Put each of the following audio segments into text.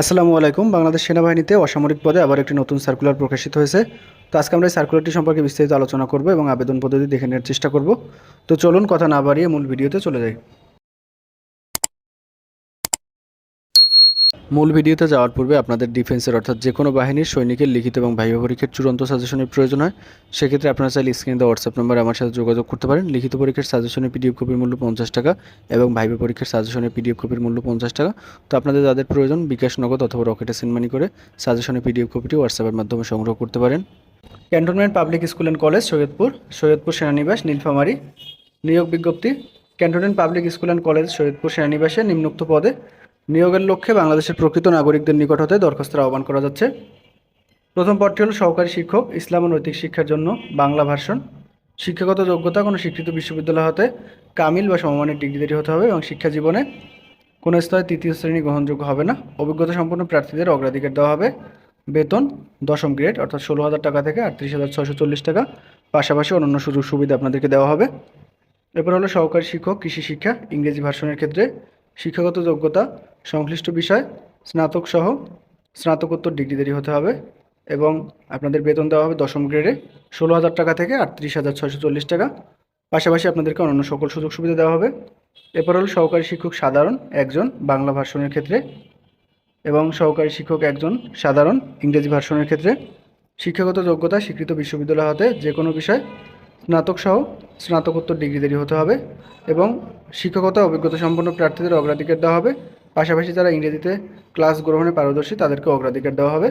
আসসালামু আলাইকুম। বাংলাদেশ সেনাবাহিনীতে অসামরিক পদে আবার একটি নতুন সার্কুলার প্রকাশিত হয়েছে। তো আজকে আমরা এই সার্কুলারটি সম্পর্কে বিস্তারিত আলোচনা করব এবং আবেদন পদ্ধতি দেখে নেওয়ার চেষ্টা করব। তো চলুন, কথা না বাড়িয়ে মূল ভিডিওতে চলে যাই। মূল ভিডিওতে যাওয়ার পূর্বে আপনাদের ডিফেন্সের অর্থাৎ যে কোনো বাহিনীর সৈনিকের লিখিত এবং ভাইবা পরীক্ষার চূড়ান্ত সাজেশনের প্রয়োজন হয়। সেক্ষেত্রে আপনারা চাইলে স্ক্রিনে দেওয়া হোয়াটসঅ্যাপ নম্বরে আমার সাথে যোগাযোগ করতে পারেন। লিখিত পরীক্ষার সাজেশনের পিডিএফ কপির মূল্য পঞ্চাশ টাকা এবং ভাইবা পরীক্ষার সাজেশনের পিডিএফ কপির মূল্য পঞ্চাশ টাকা। তো আপনাদের যাদের প্রয়োজন, বিকাশ নগদ অথবা রকেটে সেন্ড করে সাজেশনের পিডিএফ কপিটি হোয়াটসঅ্যাপের মাধ্যমে সংগ্রহ করতে পারেন। Cantonment public school and college Saidpur Saidpur সেনানিবাস, Nilphamari. নিয়োগ বিজ্ঞপ্তি cantonment public school and college Saidpur সেনানিবাসে নিম্নোক্ত পদে। নিয়োগের লক্ষ্যে বাংলাদেশের প্রকৃত নাগরিকদের নিকট হতে দরখাস্তের আহ্বান করা যাচ্ছে। প্রথম পদটি হল সহকারী শিক্ষক, ইসলাম ও নৈতিক শিক্ষার জন্য বাংলা ভার্সন। শিক্ষাগত যোগ্যতা কোনো স্বীকৃত বিশ্ববিদ্যালয় হতে কামিল বা সমমানের ডিগ্রিধারী হতে হবে এবং শিক্ষা জীবনে কোনো স্তরে তৃতীয় শ্রেণি গ্রহণযোগ্য হবে না। অভিজ্ঞতা সম্পন্ন প্রার্থীদের অগ্রাধিকার দেওয়া হবে। বেতন দশম গ্রেড, অর্থাৎ ষোলো হাজার টাকা থেকে আটত্রিশ হাজার ছশো চল্লিশ টাকা। পাশাপাশি অন্যান্য সুযোগ সুবিধা আপনাদেরকে দেওয়া হবে। এরপর হলো সহকারী শিক্ষক, কৃষি শিক্ষা, ইংরেজি ভার্সনের ক্ষেত্রে শিক্ষাগত যোগ্যতা সংশ্লিষ্ট বিষয়, স্নাতক সহ স্নাতকোত্তর ডিগ্রিধারী হতে হবে এবং আপনাদের বেতন দেওয়া হবে দশম গ্রেডে ষোলো হাজার টাকা থেকে আটত্রিশ হাজার ছশো চল্লিশ টাকা। পাশাপাশি আপনাদেরকে অন্যান্য সকল সুযোগ সুবিধা দেওয়া হবে। এরপর হল সহকারী শিক্ষক সাধারণ একজন বাংলা ভার্সনের ক্ষেত্রে এবং সহকারী শিক্ষক একজন সাধারণ ইংরেজি ভার্সনের ক্ষেত্রে। শিক্ষাগত যোগ্যতা স্বীকৃত বিশ্ববিদ্যালয় হতে যে কোনো বিষয়, স্নাতক সহ স্নাতকোত্তর ডিগ্রিধারী হতে হবে এবং শিক্ষকতা অভিজ্ঞতা সম্পন্ন প্রার্থীদের অগ্রাধিকার দেওয়া হবে। পাশাপাশি যারা ইংরেজিতে ক্লাস গ্রহণে পারদর্শী, তাদেরকে অগ্রাধিকার দেওয়া হবে।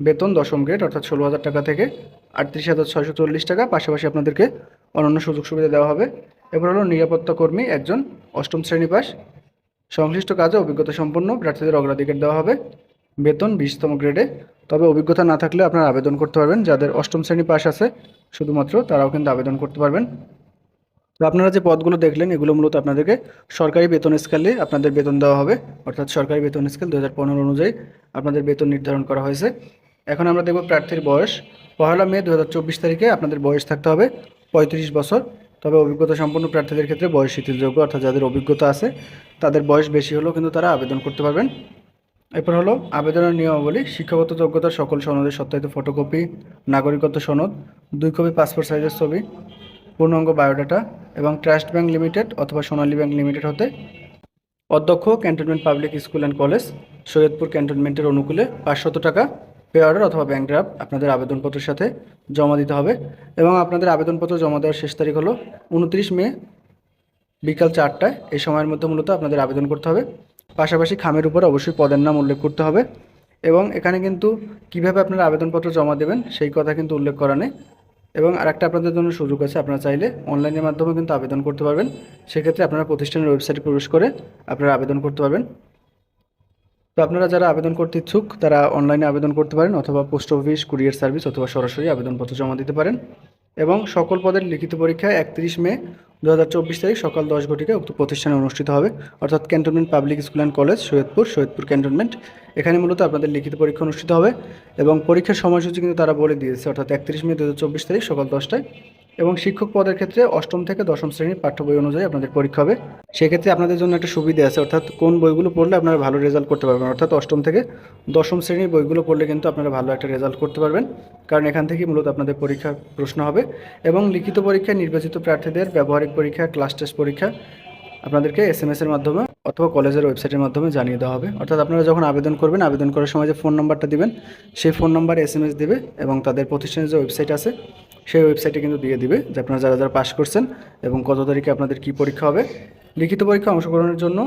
বেতন দশম গ্রেড অর্থাৎ ষোলো হাজার টাকা থেকে আটত্রিশ হাজার ছয়শো চল্লিশ টাকা। পাশাপাশি আপনাদেরকে অন্যান্য সুযোগ সুবিধা দেওয়া হবে। এবার হলো নিরাপত্তা কর্মী একজন অষ্টম শ্রেণি পাস। সংশ্লিষ্ট কাজে অভিজ্ঞতা সম্পন্ন প্রার্থীদের অগ্রাধিকার দেওয়া হবে। বেতন বিশতম গ্রেডে তবে অভিজ্ঞতা না থাকলে আপনারা আবেদন করতে পারবেন। যাদের অষ্টম শ্রেণি পাস আছে, শুধুমাত্র তারাও কিন্তু আবেদন করতে পারবেন। তো আপনারা যে পদগুলো দেখলেন, এগুলো মূলত আপনাদেরকে সরকারি বেতন স্কেলে আপনাদের বেতন দেওয়া হবে। অর্থাৎ সরকারি বেতন স্কেল দু হাজার পনেরো অনুযায়ী আপনাদের বেতন নির্ধারণ করা হয়েছে। এখন আমরা দেখব প্রার্থীর বয়স। পহেলা মে দু হাজার চব্বিশ তারিখে আপনাদের বয়স থাকতে হবে পঁয়ত্রিশ বছর। তবে অভিজ্ঞতা সম্পন্ন প্রার্থীদের ক্ষেত্রে বয়স শিথিলযোগ্য, অর্থাৎ যাদের অভিজ্ঞতা আছে, তাদের বয়স বেশি হলেও কিন্তু তারা আবেদন করতে পারবেন। এরপর হলো আবেদনের নিয়মাবলী, শিক্ষাগত যোগ্যতার সকল সনদের সত্যায়িত ফটোকপি নাগরিকত্ব সনদ, দুই কপি পাসপোর্ট সাইজের ছবি, পূর্ণাঙ্গ বায়োডাটা এবং ট্রাস্ট ব্যাংক লিমিটেড অথবা সোনালী ব্যাংক লিমিটেড হতে অধ্যক্ষ cantonment public school and college, Saidpur ক্যান্টনমেন্টের অনুকূলে পাঁচশত টাকা পে অর্ডার অথবা ব্যাংক ড্রাফট আপনাদের আবেদনপত্রের সাথে জমা দিতে হবে এবং আপনাদের আবেদনপত্র জমা দেওয়ার শেষ তারিখ হলো উনত্রিশ মে বিকাল চারটায়। এই সময়ের মধ্যে মূলত আপনাদের আবেদন করতে হবে। পাশাপাশি খামের উপর অবশ্যই পদের নাম উল্লেখ করতে হবে এবং এখানে কিন্তু কীভাবে আপনারা আবেদনপত্র জমা দেবেন সেই কথা কিন্তু উল্লেখ করা নেই। এবং আরেকটা আপনাদের জন্য সুযোগ আছে, আপনারা চাইলে অনলাইনের মাধ্যমে কিন্তু আবেদন করতে পারবেন। সেক্ষেত্রে আপনারা প্রতিষ্ঠানের ওয়েবসাইটে প্রবেশ করে আপনারা আবেদন করতে পারবেন। তো আপনারা যারা আবেদন করতে ইচ্ছুক, তারা অনলাইনে আবেদন করতে পারেন অথবা পোস্ট অফিস কুরিয়ার সার্ভিস অথবা সরাসরি আবেদনপত্র জমা দিতে পারেন। এবং সকল পদের লিখিত পরীক্ষা একত্রিশ মে দু হাজার চব্বিশ তারিখ সকাল দশ ঘটিকায় উক্ত প্রতিষ্ঠানে অনুষ্ঠিত হবে। অর্থাৎ cantonment public school and college, Saidpur Saidpur cantonment. এখানে মূলত আপনাদের লিখিত পরীক্ষা অনুষ্ঠিত হবে এবং পরীক্ষার সময়সূচি কিন্তু তারা বলে দিয়েছে। অর্থাৎ একত্রিশ মে দু হাজার চব্বিশ তারিখ সকাল দশটায় এবং শিক্ষক পদের ক্ষেত্রে অষ্টম থেকে দশম শ্রেণির পাঠ্য বই অনুযায়ী আপনাদের পরীক্ষা হবে। সেক্ষেত্রে আপনাদের জন্য একটা সুবিধা আছে, অর্থাৎ কোন বইগুলো পড়লে আপনারা ভালো রেজাল্ট করতে পারবেন। অর্থাৎ অষ্টম থেকে দশম শ্রেণির বইগুলো পড়লে কিন্তু আপনারা ভালো একটা রেজাল্ট করতে পারবেন। কারণ এখান থেকে মূলত আপনাদের পরীক্ষার প্রশ্ন হবে এবং লিখিত পরীক্ষায় নির্বাচিত প্রার্থীদের ব্যবহারিক পরীক্ষা ক্লাস টেস্ট পরীক্ষা আপনাদেরকে এস এম এর মাধ্যমে অথবা কলেজের ওয়েবসাইটের মাধ্যমে জানিয়ে দেওয়া হবে। অর্থাৎ আপনারা যখন আবেদন করবেন, আবেদন করার সময় যে ফোন নাম্বারটা দিবেন, সেই ফোন নাম্বারে এস এম দেবে এবং তাদের প্রতিষ্ঠানের যে ওয়েবসাইট আছে, সেই ওয়েবসাইটে কিন্তু দিয়ে দিবে যে আপনারা যারা যারা পাস করছেন এবং কত তারিখে আপনাদের কী পরীক্ষা হবে। লিখিত পরীক্ষা অংশগ্রহণের জন্য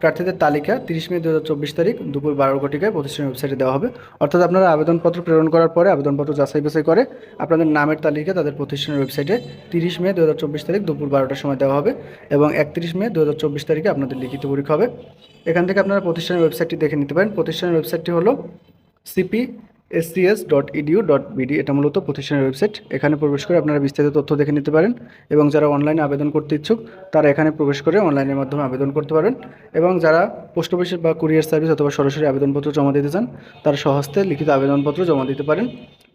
প্রার্থীদের তালিকা তিরিশ মে দু হাজার চব্বিশ তারিখ দুপুর বারো ঘটিকায় প্রতিষ্ঠানের ওয়েবসাইটে দেওয়া হবে। অর্থাৎ আপনারা আবেদনপত্র প্রেরণ করার পরে আবেদনপত্র যাচাই বাছাই করে আপনাদের নামের তালিকা তাদের প্রতিষ্ঠানের ওয়েবসাইটে তিরিশ মে দু হাজার চব্বিশ তারিখ দুপুর বারোটার সময় দেওয়া হবে এবং একত্রিশ মে দু হাজার চব্বিশ তারিখে আপনাদের লিখিত পরীক্ষা হবে। এখান থেকে আপনারা প্রতিষ্ঠানের ওয়েবসাইটটি দেখে নিতে পারেন। প্রতিষ্ঠানের ওয়েবসাইটটি হলো CP SCS dot edu dot BD এটা মূলত প্রতিষ্ঠানের ওয়েবসাইট এখানে প্রবেশ করে আপনারা বিস্তারিত তথ্য দেখে নিতে পারেন এবং যারা অনলাইনে আবেদন করতে ইচ্ছুক, তারা এখানে প্রবেশ করে অনলাইনের মাধ্যমে আবেদন করতে পারেন এবং যারা পোস্ট অফিসের বা কুরিয়ার সার্ভিস অথবা সরাসরি আবেদনপত্র জমা দিতে চান, তারা সহস্তে লিখিত আবেদনপত্র জমা দিতে পারেন।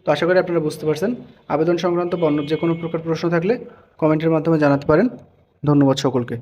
তো আশা করি আপনারা বুঝতে পারছেন। আবেদন সংক্রান্ত বা অন্য যে কোনো প্রকার প্রশ্ন থাকলে কমেন্টের মাধ্যমে জানাতে পারেন। ধন্যবাদ সকলকে।